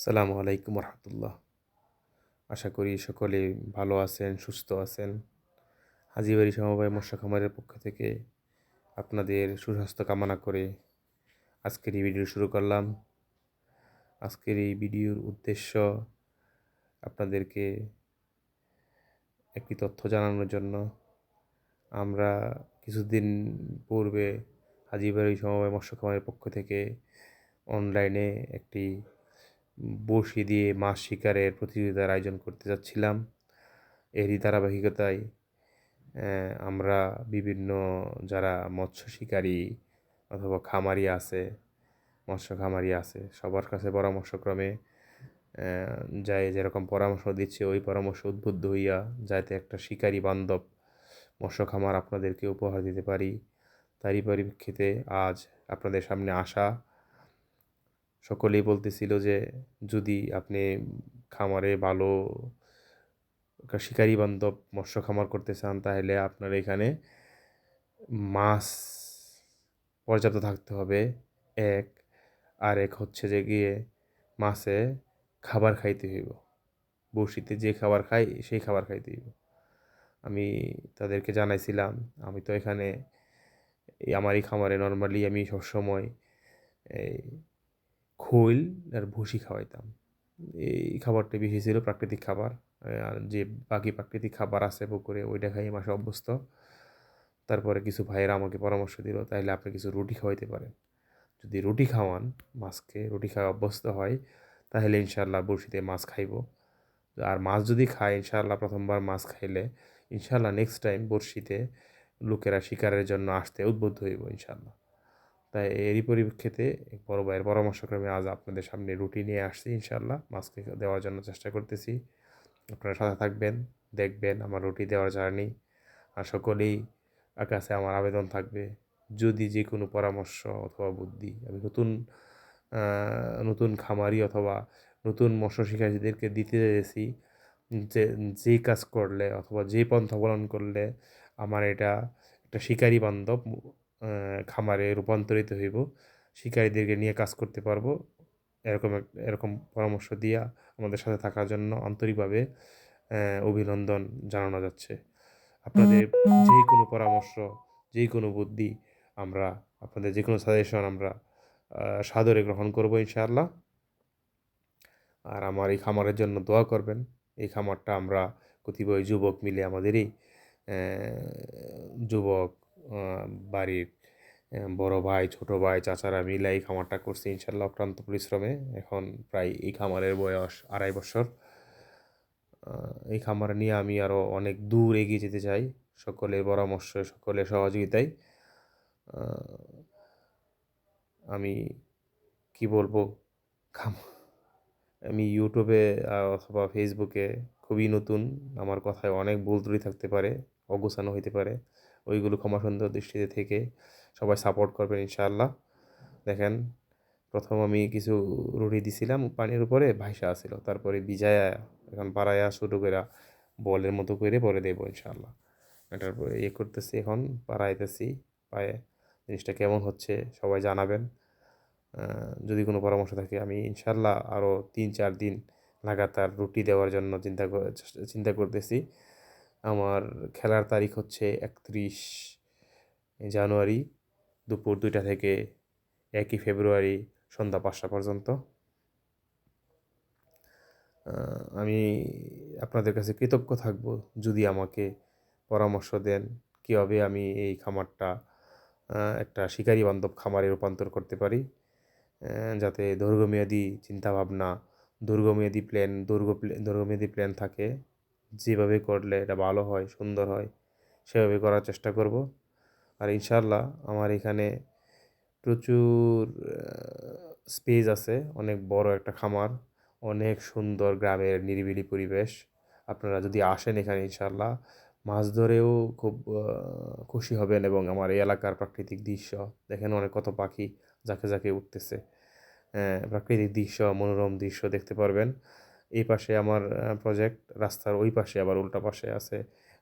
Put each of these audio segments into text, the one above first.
সালামু আলাইকুম রহমতুল্লাহ আশা করি সকলে ভালো আছেন, সুস্থ আছেন। হাজিবাড়ি সমবায় মৎস্য খামারের পক্ষ থেকে আপনাদের সুস্বাস্থ্য কামনা করে আজকের এই ভিডিও শুরু করলাম। আজকের এই ভিডিওর উদ্দেশ্য আপনাদেরকে একটি তথ্য জানানোর জন্য। আমরা কিছুদিন পূর্বে হাজিবাড়ি সমবায় মৎস্য খামারের পক্ষ থেকে অনলাইনে একটি বড়শি দিয়ে মাছ শিকারের প্রতিযোগিতার আয়োজন করতে যাচ্ছিলাম। এরই ধারাবাহিকতায় আমরা বিভিন্ন যারা মৎস্য শিকারী অথবা খামারি আছে, মৎস্য খামারি আছে, সবার কাছে পরামর্শক্রমে যাই যেরকম পরামর্শ দিচ্ছে, ওই পরামর্শ উদ্বুদ্ধ হইয়া যাতে একটা শিকারী বান্ধব মৎস্য খামার আপনাদেরকে উপহার দিতে পারি। তারই পরিপ্রেক্ষিতে আজ আপনাদের সামনে আসা সকলেই বলতেছিল যে, যদি আপনি খামারে ভালো শিকারি বান্ধব মৎস্য খামার করতে চান, তাহলে আপনার এখানে মাছ পর্যাপ্ত থাকতে হবে, এক। আর এক হচ্ছে যে গিয়ে মাছে খাবার খাইতে হইব। বড়শিতে যে খাবার খাই সেই খাবার খাইতে হইব। আমি তাদেরকে জানাইছিলাম, আমি তো এখানে আমার এই খামারে নর্মালি আমি সবসময়, এই খৈল আর ভুসি খাওয়াইতাম। এই খাবারটা বেশি ছিল প্রাকৃতিক খাবার। আর যে বাকি প্রাকৃতিক খাবার আছে পুকুরে, ওইটা খাই মাসে অভ্যস্ত। তারপরে কিছু ভাইয়েরা আমাকে পরামর্শ দিল তাহলে আপনি কিছু রুটি খাওয়াইতে পারেন। যদি রুটি খাওয়ান, মাছকে রুটি খাওয়া অভ্যস্ত হয়, তাহলে ইনশাল্লাহ বড়শিতে মাছ খাইব। আর মাছ যদি খায় ইনশাল্লাহ প্রথমবার মাছ খাইলে ইনশাল্লাহ নেক্সট টাইম বড়শিতে লোকেরা শিকারের জন্য আসতে উদ্বুদ্ধ হইব ইনশাল্লাহ তাই এরই পরিপ্রেক্ষিতে বড় ভাইয়ের পরামর্শক্রমে আজ আপনাদের সামনে রুটি নিয়ে আসছি ইনশাল্লাহ মাছকে দেওয়ার জন্য চেষ্টা করতেছি। আপনারা সাথে থাকবেন, দেখবেন আমার রুটি দেওয়ার জার্নি। আর সকলেই কাছে আমার আবেদন থাকবে। যদি যে কোনো পরামর্শ অথবা বুদ্ধি, আমি নতুন নতুন খামারি অথবা নতুন মৎস্য শিকারীদেরকে দিতে চেয়েছি যে যেই কাজ করলে অথবা যে পন্থা অবলম্বন করলে আমার এটা একটা শিকারী বান্ধব খামারে রূপান্তরিত হইব, শিকারীদেরকে নিয়ে কাজ করতে পারব। এরকম এরকম পরামর্শ দিয়া আমাদের সাথে থাকার জন্য আন্তরিকভাবে অভিনন্দন জানানো যাচ্ছে। আপনাদের যে কোনো পরামর্শ যে কোনো বুদ্ধি আমরা, আপনাদের যে কোনো সাজেশন আমরা সাদরে গ্রহণ করব ইনশাআল্লাহ। আর আমার এই খামারের জন্য দোয়া করবেন। এই খামারটা আমরা কতিপয় যুবক মিলে আমাদেরই যুবক বাড়ির বড় ভাই, ছোট ভাই, চাচারা মিলে এই খামারটা করছে ইনশাল্লাহ অক্রান্ত পরিশ্রমে। এখন প্রায় এই খামারের বয়স আড়াই বছর। এই খামার নিয়ে আমি আরও অনেক দূর এগিয়ে যেতে চাই সকলের পরামর্শ, সকলের সহযোগিতায়। আমি কি বলব? খাম, আমি ইউটিউবে অথবা ফেসবুকে খুবই নতুন। আমার কথায় অনেক ভুল ত্রুটি থাকতে পারে, অগোছানো হইতে পারে। ওইগুলো ক্ষমা সুন্দর দৃষ্টিতে থেকে সবাই সাপোর্ট করবেন ইনশাআল্লাহ। দেখেন, প্রথম আমি কিছু রুটি দিছিলাম পানির উপরে, ভাইসা আসছিল তারপরে বিজায়া এখন পাড়ায়া শুরু করে বলের মতো করে পরে দেবো ইনশাআল্লাহ। এটার পরে ইয়ে করতেছি এখন পাড়াইতেছি পায়ে। জিনিসটা কেমন হচ্ছে সবাই জানাবেন। যদি কোনো পরামর্শ থাকে আমি ইনশাল্লাহ আরও তিন চার দিন লাগাতার রুটি দেওয়ার জন্য চিন্তা চিন্তা করতেছি। আমার খেলার তারিখ হচ্ছে একত্রিশ জানুয়ারি দুপুর দুইটা থেকে একই ফেব্রুয়ারি সন্ধ্যা পাঁচটা পর্যন্ত। আমি আপনাদের কাছে কৃতজ্ঞ থাকব যদি আমাকে পরামর্শ দেন কীভাবে আমি এই খামারটা একটা শিকারী বান্ধব খামারে রূপান্তর করতে পারি যাতে দীর্ঘমেয়াদী চিন্তাভাবনা, দীর্ঘমেয়াদী প্ল্যান দীর্ঘ দীর্ঘমেয়াদী প্ল্যান থাকে। যেভাবে করলে এটা ভালো হয়, সুন্দর হয়, সেভাবে করার চেষ্টা করব। আর ইনশাল্লাহ আমার এখানে প্রচুর স্পেস আছে, অনেক বড় একটা খামার, অনেক সুন্দর গ্রামের নিরিবিলি পরিবেশ। আপনারা যদি আসেন এখানে ইনশাল্লাহ মাছ ধরেও খুব খুশি হবেন এবং আমার এই এলাকার প্রাকৃতিক দৃশ্য, দেখেন অনেক কত পাখি যাকে যাকে উঠতেছে। প্রাকৃতিক দৃশ্য, মনোরম দৃশ্য দেখতে পারবেন। এই পাশে আমার প্রজেক্ট রাস্তার ওই পাশে আবার উল্টা পাশে আছে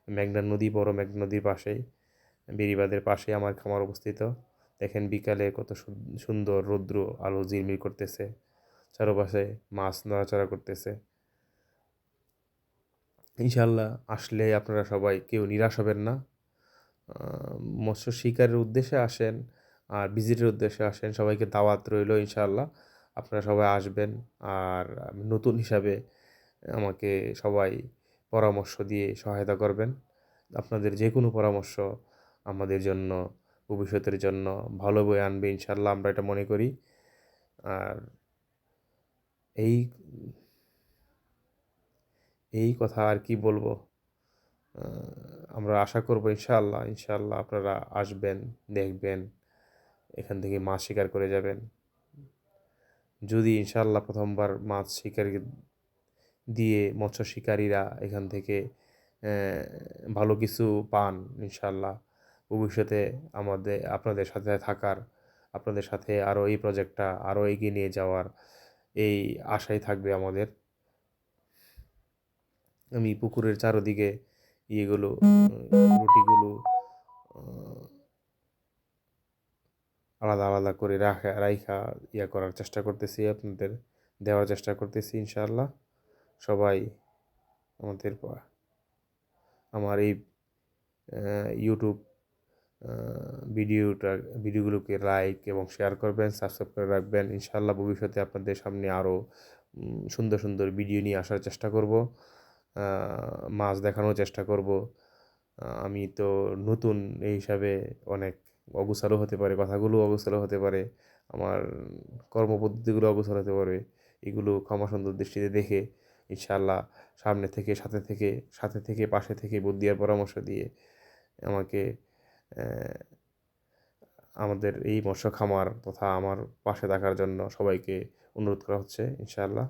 মেঘনা নদী, বড় মেঘনা নদীর পাশেই। বেরিবাদের পাশে আমার খামার অবস্থিত। দেখেন বিকালে কত সুন্দর রৌদ্র আলো ঝিলমিল করতেছে। চারপাশে মাছ নড়াচড়া করতেছে। ইনশাল্লাহ আসলে আপনারা সবাই কেউ নিরাশ হবেন না। মৎস্য শিকারের উদ্দেশ্যে আসেন আর ভিজিটের উদ্দেশ্যে আসেন, সবাইকে দাওয়াত রইল ইনশাল্লাহ আপনারা সবাই আসবেন আর নতুন হিসাবে আমাকে সবাই পরামর্শ দিয়ে সহায়তা করবেন। আপনাদের যে কোনো পরামর্শ আমাদের জন্য, ভবিষ্যতের জন্য ভালো বই আনবে ইনশাল্লাহ আমরা এটা মনে করি। আর এই এই কথা আর কি বলব? আমরা আশা করব ইনশাআল্লাহ ইনশাআল্লাহ আপনারা আসবেন, দেখবেন, এখান থেকে মাছ শিকার করে যাবেন। যদি ইনশাল্লাহ প্রথমবার মাছ শিকার দিয়ে মৎস্য শিকারীরা এখান থেকে ভালো কিছু পান ইনশাল্লাহ ভবিষ্যতে আমাদের, আপনাদের সাথে থাকার, আপনাদের সাথে আরও এই প্রজেক্টটা আরও এগিয়ে নিয়ে যাওয়ার এই আশাই থাকবে আমাদের। আমি পুকুরের চারোদিকে ইয়েগুলো, রুটিগুলো আলাদা আলাদা করে রাখা, রাইখা ইয়া করার চেষ্টা করতেছি আপনাদের, দেওয়ার চেষ্টা করতেছি ইনশাআল্লাহ। সবাই আমাদের আমার এই ইউটিউব ভিডিওটা, ভিডিওগুলোকে লাইক এবং শেয়ার করবেন সাবস্ক্রাইব করে রাখবেন। ইনশাআল্লাহ ভবিষ্যতে আপনাদের সামনে আরও সুন্দর সুন্দর ভিডিও নিয়ে আসার চেষ্টা করব। মাছ দেখানোর চেষ্টা করব। আমি তো নতুন এই হিসাবে অনেক অগুছালো হতে পারে কথাগুলো অগুছালো হতে পারে, আমার কর্মপদ্ধতিগুলো অগুছালো হতে পারে, এগুলো ক্ষমা সুন্দর দৃষ্টিতে দেখে ইনশাআল্লাহ সামনে থেকে, সাথে থেকে সাথে থেকে, পাশে থেকে বুদ্ধি আর পরামর্শ দিয়ে আমাকে আমাদের এই মৎস্য খামার তথা আমার পাশে থাকার জন্য সবাইকে অনুরোধ করা হচ্ছে ইনশাআল্লাহ।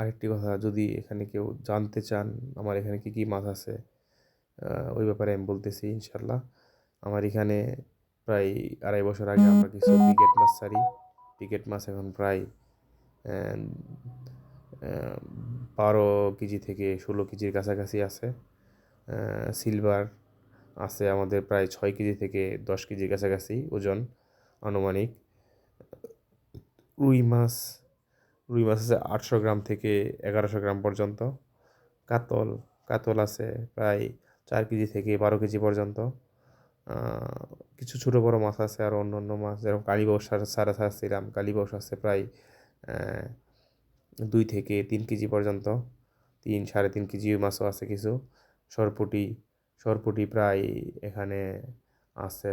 আরেকটি কথা যদি এখানে কেউ জানতে চান আমার এখানে কী কী মাছ আছে ওই ব্যাপারে আমি বলতেছি ইনশাল্লাহ আমার এখানে প্রায় আড়াই বছর আগে আমরা কিছু পিকেট মাছ ছাড়ি। পিকেট মাছ এখন প্রায় বারো কেজি থেকে ষোলো কেজির কাছাকাছি আছে। সিলভার আছে আমাদের প্রায় ছয় কেজি থেকে দশ কেজির কাছাকাছি ওজন আনুমানিক। রুই মাছ রুই মাছ আছে আটশো গ্রাম থেকে এগারোশো গ্রাম পর্যন্ত। কাতল কাতল আছে প্রায় চার কেজি থেকে বারো কেজি পর্যন্ত। কিছু ছোটো বড়ো মাছ আছে আর অন্য অন্য মাছ, যেরকম কালীবাউস সারা ছাড়ছিলাম কালীবাউস আছে প্রায় দুই থেকে তিন কেজি পর্যন্ত। তিন, সাড়ে তিন কেজি মাছও আছে কিছু। সরপুটি সরপুটি প্রায় এখানে আছে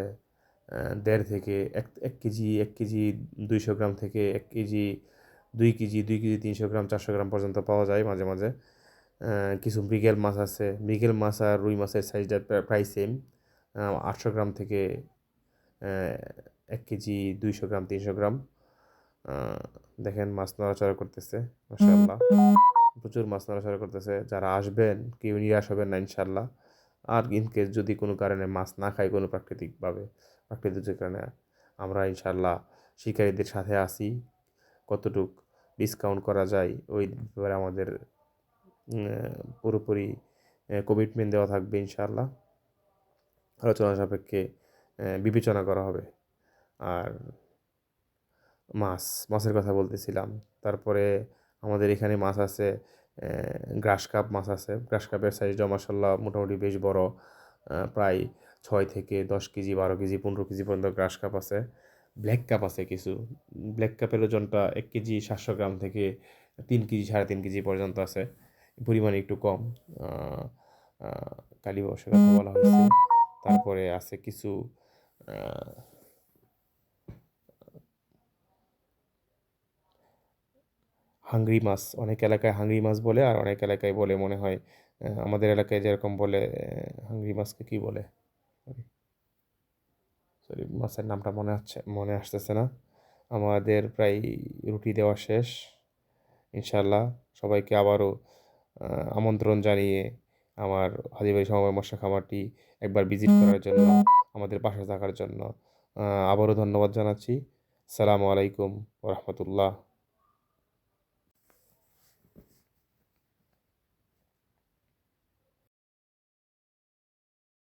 দেড় থেকে এক এক কেজি এক কেজি দুইশো গ্রাম থেকে এক কেজি দুই কেজি দুই কেজি তিনশো গ্রাম, চারশো গ্রাম পর্যন্ত পাওয়া যায় মাঝে মাঝে। কিছু মৃগেল মাছ আছে। মৃগেল মাছ আর রুই মাছের সাইজটা প্রায় সেম আটশো গ্রাম থেকে এক কেজি দুইশো গ্রাম, তিনশো গ্রাম। দেখেন মাছ নড়াচড়া করতেছে মাসাল্লাহ প্রচুর মাছ নড়াচড়া করতেছে। যারা আসবেন, কেউ নিরাশ হবেন না ইনশাল্লাহ আর ইনকেস যদি কোনো কারণে মাছ না খায় কোনো প্রাকৃতিকভাবে, প্রাকৃতিক কারণে আমরা ইনশাল্লাহ শিকারীদের সাথে আসি কতটুক। ডিসকাউন্ট করা যায়, ওই ব্যাপারে আমাদের পুরোপুরি কমিটমেন্ট দেওয়া থাকবে ইনশাআল্লাহ। আলোচনা সাপেক্ষে বিবেচনা করা হবে। আর মাছ, মাছের কথা বলতেছিলাম। তারপরে আমাদের এখানে মাছ আছে গ্রাস কাপ মাছ আছে। গ্রাস কাপের সাইজটা মাসাল্লাহ মোটামুটি বেশ বড় প্রায় ছয় থেকে দশ কেজি, বারো কেজি, পনেরো কেজি পর্যন্ত গ্রাস কাপ আছে। ব্ল্যাক কাপ আছে কিছু। ব্ল্যাক কাপের ওজনটা এক কেজি সাতশো গ্রাম থেকে তিন কেজি, সাড়ে তিন কেজি পর্যন্ত আছে। পরিমাণ একটু কম। কালীবাসের কথা বলা হয়েছে। তারপরে আছে কিছু হাংরি মাছ। অনেক এলাকায় হাংরি মাছ বলে আর অনেক এলাকায় বলে মনে হয়। আমাদের এলাকায় যেরকম বলে হাংরি মাছকে কী বলে? সরি মাছের নামটা মনে হচ্ছে মনে আসতেছে না। আমাদের প্রায় রুটি দেওয়া শেষ। ইনশাল্লাহ সবাইকে আবারও আমন্ত্রণ জানিয়ে আমার হাজিবাড়ি সমবায় মশা খামারটি একবার ভিজিট করার জন্য, আমাদের পাশে থাকার জন্য আবারও ধন্যবাদ জানাচ্ছি। সালামু আলাইকুম রহমতুল্লাহ।